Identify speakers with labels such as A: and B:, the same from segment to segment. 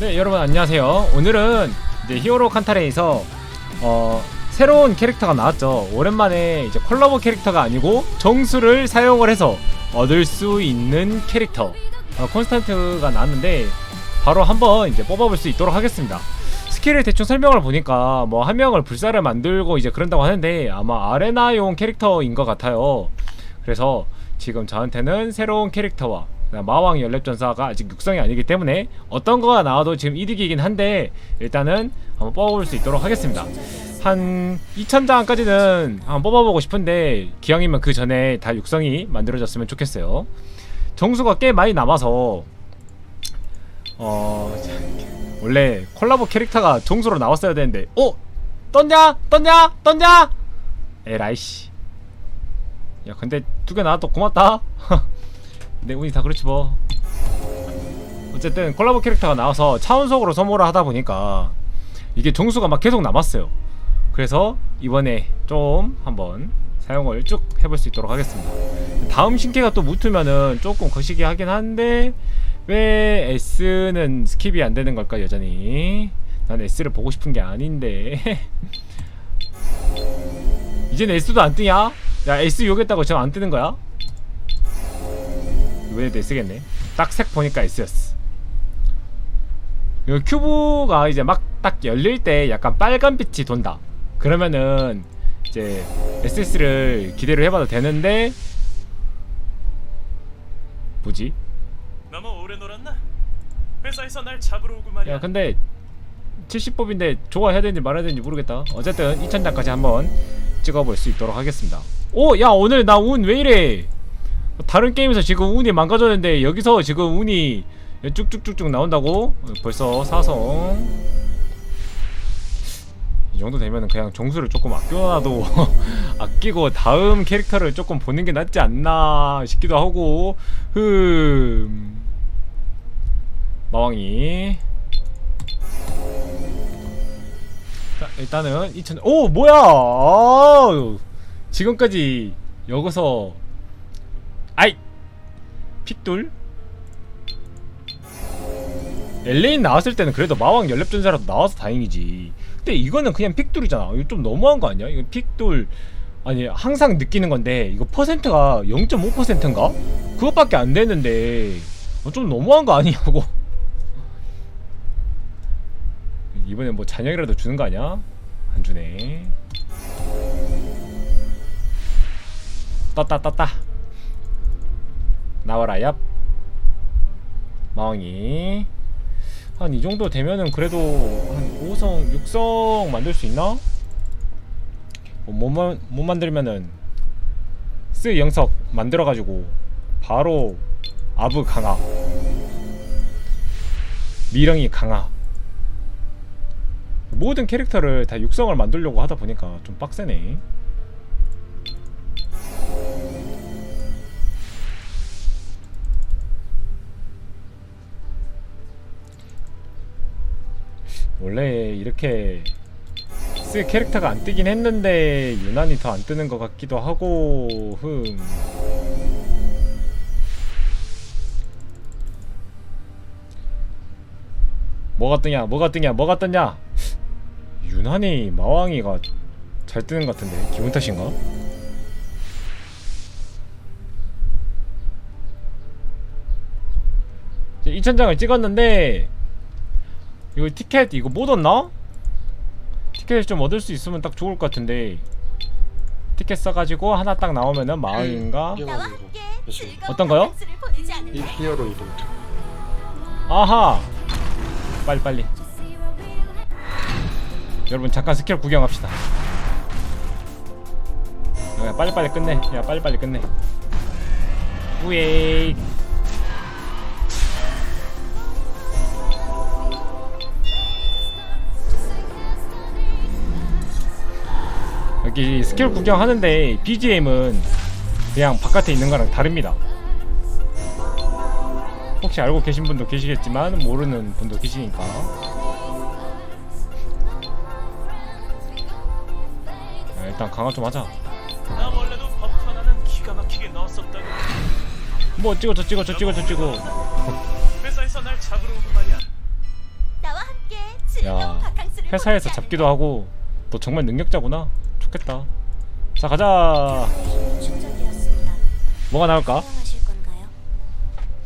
A: 네 여러분 안녕하세요. 오늘은 이제 히어로 칸타레에서 어 새로운 캐릭터가 나왔죠. 오랜만에 이제 콜라보 캐릭터가 아니고 정수를 사용을 해서 얻을 수 있는 캐릭터 어, 콘스탄트가 나왔는데 바로 한번 이제 뽑아볼 수 있도록 하겠습니다. 스킬을 대충 설명을 보니까 뭐 한 명을 불사를 만들고 이제 그런다고 하는데 아마 아레나용 캐릭터인 것 같아요. 그래서 지금 저한테는 새로운 캐릭터와 마왕 연랩전사가 아직 육성이 아니기 때문에 어떤 거가 나와도 지금 이득이긴 한데 일단은 한번 뽑아볼 수 있도록 하겠습니다 한 2000장까지는 한번 뽑아보고 싶은데 기왕이면 그 전에 다 육성이 만들어졌으면 좋겠어요 정수가 꽤 많이 남아서 어 원래 콜라보 캐릭터가 정수로 나왔어야 되는데 어? 떴냐? 떴냐? 떴냐? 에라이씨 야 근데 두 개 나왔다 고맙다 내 운이 다 그렇지 뭐. 어쨌든 콜라보 캐릭터가 나와서 차원속으로 소모를 하다 보니까 이게 정수가 막 계속 남았어요. 그래서 이번에 좀 한번 사용을 쭉 해볼 수 있도록 하겠습니다. 다음 신캐가 또 묻으면은 조금 거시기 하긴 한데 왜 S는 스킵이 안 되는 걸까 여전히? 난 S를 보고 싶은 게 아닌데. 이제는 S도 안 뜨냐? 야 S 요겠다고 지금 안 뜨는 거야? 이번에도 S겠네 딱 색 보니까 S였어 이 큐브가 이제 막 딱 열릴 때 약간 빨간 빛이 돈다 그러면은 이제 SS를 기대를 해봐도 되는데 뭐지?
B: 너무 오래 놀았나? 회사에서 날 잡으러 오고 말이야.
A: 야 근데 70법인데 좋아해야 되는지 말아야 되는지 모르겠다 어쨌든 2000장까지 한번 찍어볼 수 있도록 하겠습니다 오! 야 오늘 나 운 왜 이래 다른 게임에서 지금 운이 망가졌는데 여기서 지금 운이 쭉쭉쭉쭉 나온다고? 어, 벌써 사성 이 정도 되면 그냥 정수를 조금 아껴놔도 아끼고 다음 캐릭터를 조금 보는 게 낫지 않나 싶기도 하고 흠 마왕이 자, 일단은 2000. 오 뭐야? 아유, 지금까지 여기서 아이 픽돌 엘레인 나왔을 때는 그래도 마왕 연랩전사라도 나와서 다행이지. 근데 이거는 그냥 픽돌이잖아. 이거 좀 너무한 거 아니야? 이거 픽돌 아니 항상 느끼는 건데 이거 퍼센트가 0.5%인가? 그것밖에 안 되는데 어, 좀 너무한 거 아니냐고. 이번에 뭐 잔영이라도 주는 거 아니야? 안 주네. 떴다 떴다. 나와라 얍. 마왕이 한 이 정도 되면은 그래도 한 5성, 6성 만들 수 있나? 뭐, 못, 만- 못 만들면은 쓰 영석 만들어가지고 바로 아브 강화 미령이 강화 모든 캐릭터를 다 육성을 만들려고 하다 보니까 좀 빡세네. 원래 이렇게 쓸 캐릭터가 안 뜨긴 했는데 유난히 더 안 뜨는 것 같기도 하고 흠. 뭐가 뜨냐 뭐가 뜨냐 뭐가 떴냐 유난히 마왕이가 잘 뜨는 것 같은데 기분 탓인가? 이제 2000장을 찍었는데 이거 티켓 이거 못 얻나? 티켓을 좀 얻을 수 있으면 딱 좋을 것 같은데. 티켓 써가지고 하나 딱 나오면은
C: 함께 즐거운
A: 어떤 거요?
D: 이? 히어로 이벤트.
A: 아하! 빨리 빨리. 여러분 잠깐 스킬 구경합시다. 야 빨리빨리 끝내. 야 빨리빨리 끝내. 우에 여기 스킬 구경하는데 BGM은 그냥 바깥에 있는 거랑 다릅니다. 혹시 알고 계신 분도 계시겠지만 모르는 분도 계시니까. 야, 일단 강화 좀 하자.
B: 나 원래도 법 하나는 기가 막히게 넣었었다고.
A: 뭐 찍어 저 찍어 저 찍어 저 찍어.
B: 회사에서 날 잡으러 오고 말이야.
A: 야 회사에서 잡기도 하고 너 정말 능력자구나 좋겠다 자 가자. 뭐가 나올까?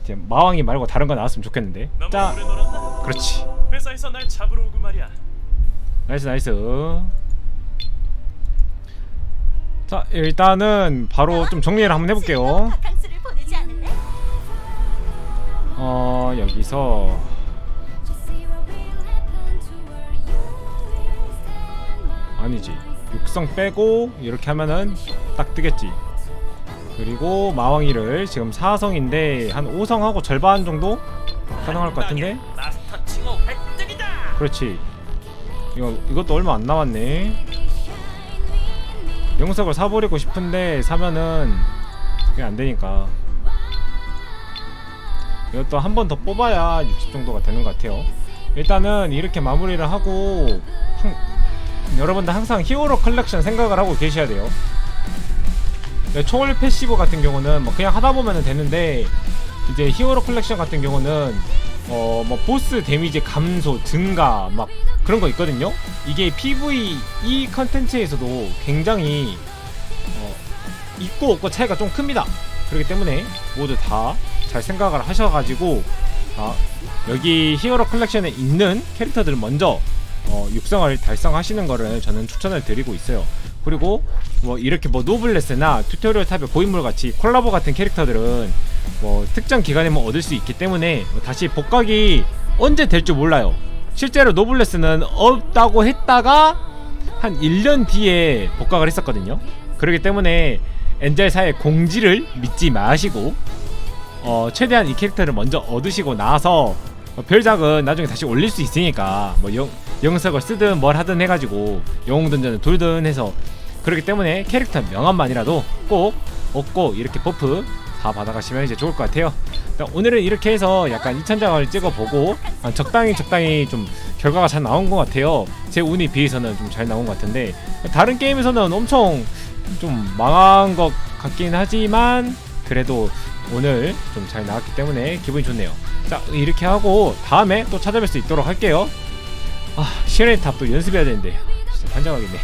A: 이제 마왕이 말고 다른 거 나왔으면 좋겠는데 자? 그렇지
B: 회사에서 날 잡으러 오고 말이야.
A: 나이스 나이스 자 일단은 바로 좀 정리를 한번 해볼게요? 어 여기서 아니지 육성 빼고 이렇게 하면은 딱 뜨겠지. 그리고 마왕이를 지금 4성인데 한 5성하고 절반 정도 가능할 것 같은데. 그렇지. 이거 이것도 얼마 안 남았네. 영석을 사버리고 싶은데 사면은 그게 안 되니까. 이것도 한 번 더 뽑아야 60 정도가 되는 것 같아요. 일단은 이렇게 마무리를 하고 항- 여러분들 항상 히어로 컬렉션 생각을 하고 계셔야 돼요. 네, 초월 패시브 같은 경우는 뭐 그냥 하다 보면 되는데 이제 히어로 컬렉션 같은 경우는 어 뭐 보스 데미지 감소 증가 막 그런 거 있거든요. 이게 PVE 컨텐츠에서도 굉장히 어 있고 없고 차이가 좀 큽니다. 그렇기 때문에 모두 다 잘 생각을 하셔가지고 아, 여기 히어로 컬렉션에 있는 캐릭터들을 먼저 어, 육성을 달성하시는 거를 저는 추천을 드리고 있어요. 그리고 뭐 이렇게 뭐 노블레스나 튜토리얼 탑의 고인물 같이 콜라보 같은 캐릭터들은 뭐 특정 기간에만 얻을 수 있기 때문에 뭐 다시 복각이 언제 될줄 몰라요. 실제로 노블레스는 없다고 했다가 한 1년 뒤에 복각을 했었거든요. 그렇기 때문에 엔젤사의 공지를 믿지 마시고 어, 최대한 이 캐릭터를 먼저 얻으시고 나서 어, 별작은 나중에 다시 올릴 수 있으니까 뭐 영, 영석을 쓰든 뭘 하든 해가지고 영웅 던전을 돌든 해서 그렇기 때문에 캐릭터 명함만이라도 꼭 얻고 이렇게 버프 다 받아가시면 이제 좋을 것 같아요. 오늘은 이렇게 해서 약간 2천장을 찍어보고 아, 적당히 적당히 좀 결과가 잘 나온 것 같아요. 제 운이 비해서는 좀 잘 나온 것 같은데 다른 게임에서는 엄청 좀 망한 것 같긴 하지만 그래도 오늘 좀 잘 나왔기 때문에 기분이 좋네요. 자 이렇게 하고 다음에 또 찾아뵐 수 있도록 할게요. 아 시레 탑도 연습해야 되는데 진짜 환장하겠네.